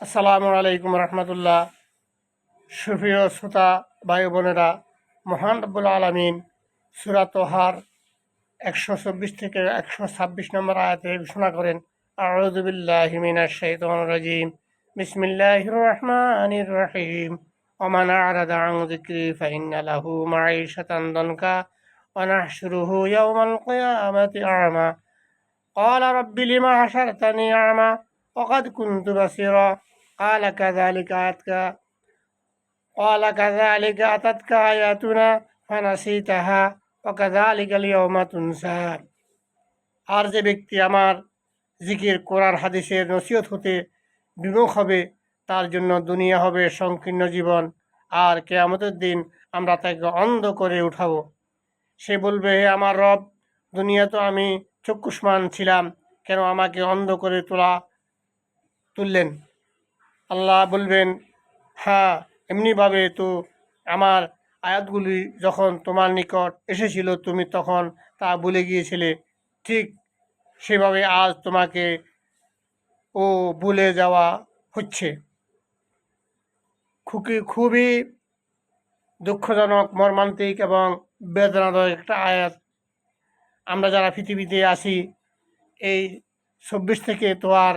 আসসালামু আলাইকুম রহমতুল্লাহ সুপ্রিয় শ্রোতা ভাই বোনেরা মহান রব্বুল আলমিন সুরাতহার একশো চব্বিশ থেকে একশো ছাব্বিশ নম্বর আয়াতে ঘোষণা করেন আউযুবিল্লাহি মিনাশ শাইতানির রাজিম বিসমিল্লাহির রহমানির রহিম ওমান আরাদা আন যিকরি ফাইন্না লাহু মাঈশাতান দনকা ওয়া নাহশুরুহু ইয়াওমাল কিয়ামাতি আ'মা قال رب لما حشرتني أعمى وقد كنت بصيرا قال كذلك أتتك قال كذلك أتتك آياتنا فنسيتها وكذلك اليوم تنسى আর যে ব্যক্তি আমার জিকির কোরআন হাদিসের নসিহত হতে বিমুখ হবে তার জন্য দুনিয়া হবে সংকীর্ণ জীবন আর কেয়ামতের দিন আমরা তাকে অন্ধ করে উঠাবো সে বলবে হে আমার রব দুনিয়া তো আমি চক্ষুষ্মান ছিলাম কেন আমাকে অন্ধ করে তোলা তুললেন। আল্লাহ বলবেন হ্যাঁ এমনিভাবে তো আমার আয়াতগুলি যখন তোমার নিকট এসেছিল, তুমি তখন তা ভুলে গিয়েছিলে। ঠিক সেভাবে আজ তোমাকে ও ভুলে যাওয়া হচ্ছে। খুবই খুবই দুঃখজনক, মর্মান্তিক এবং বেদনাদায়ক একটা আয়াত। আমরা যারা পৃথিবীতে আসি, এই চব্বিশ থেকে তো আর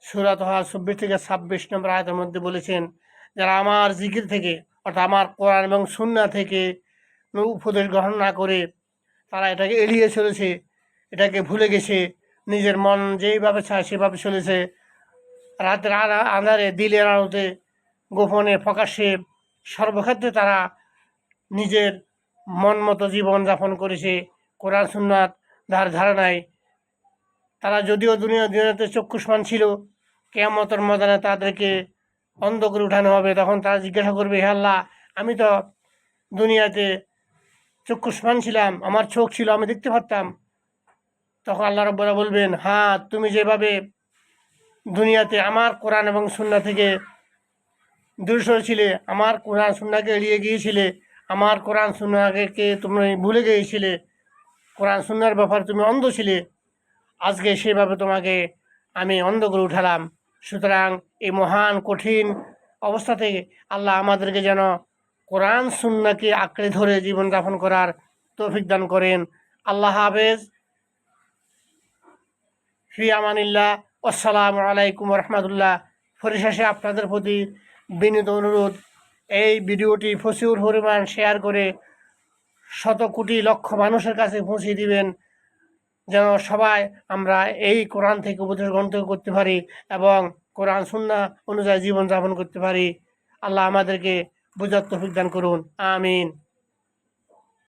সুরাত হওয়া চব্বিশ থেকে ছাব্বিশ নম্বর আয়াতের মধ্যে বলেছেন, যারা আমার জিকির থেকে, অর্থাৎ আমার কোরআন এবং সুন্না থেকে উপদেশ গ্রহণ না করে, তারা এটাকে এড়িয়ে চলেছে, এটাকে ভুলে গেছে, নিজের মন যেইভাবে চায় সেভাবে চলেছে, রাতের আধা- আঁধারে দিলের আলোতে, গোপনে, প্রকাশ্যে, সর্বক্ষেত্রে তারা নিজের মন মতো জীবনযাপন করেছে, কোরআন সুন্নাত ধার ধারণায় তারা যদিও দুনিয়া দুনিয়াতে চক্ষুষ্মান ছিল, কেয়ামতের ময়দানে তাদেরকে অন্ধ করে উঠানো হবে, তখন তারা জিজ্ঞাসা করবে, হে আল্লাহ, আমি তো দুনিয়াতে চক্ষুষ্মান ছিলাম, আমার চোখ ছিল, আমি দেখতে পারতাম। তখন আল্লাহ রব্বরা বলবেন হ্যাঁ তুমি যেভাবে দুনিয়াতে আমার কোরআন এবং সুন্না থেকে দূর সরেছিলে, আমার কোরআন সুন্নাকে এড়িয়ে গিয়েছিলে, আমার কোরআন সুন্নাকে তুমি ভুলে গিয়েছিলে, কোরআন সুন্নার ব্যাপার তুমি অন্ধ ছিলে আজকে সেভাবে তোমাকে আমি অন্ধ করে উঠালাম। সুতরাং এই মহান, কঠিন অবস্থা থেকে আল্লাহ আমাদেরকে যেন কোরআন, সুন্নাকে আঁকড়ে ধরে জীবনযাপন করার তৌফিক দান করেন। আল্লাহ হাফেজ। ফি আমানিল্লাহ। আসসালামু আলাইকুম রহমতুল্লাহ। পরিশেষে আপনাদের প্রতি বিনীত অনুরোধ, এই ভিডিওটি প্রচুর পরিমাণ শেয়ার করে শত কোটি লক্ষ মানুষের কাছে পৌঁছে দিবেন। যেন সবাই আমরা এই কোরআন থেকে উপদেশ গ্রহণ করতে পারি এবং কোরআন সুন্না অনুযায়ী জীবনযাপন করতে পারি। আল্লাহ আমাদেরকে বুঝার তফিক দান করুন। আমিন।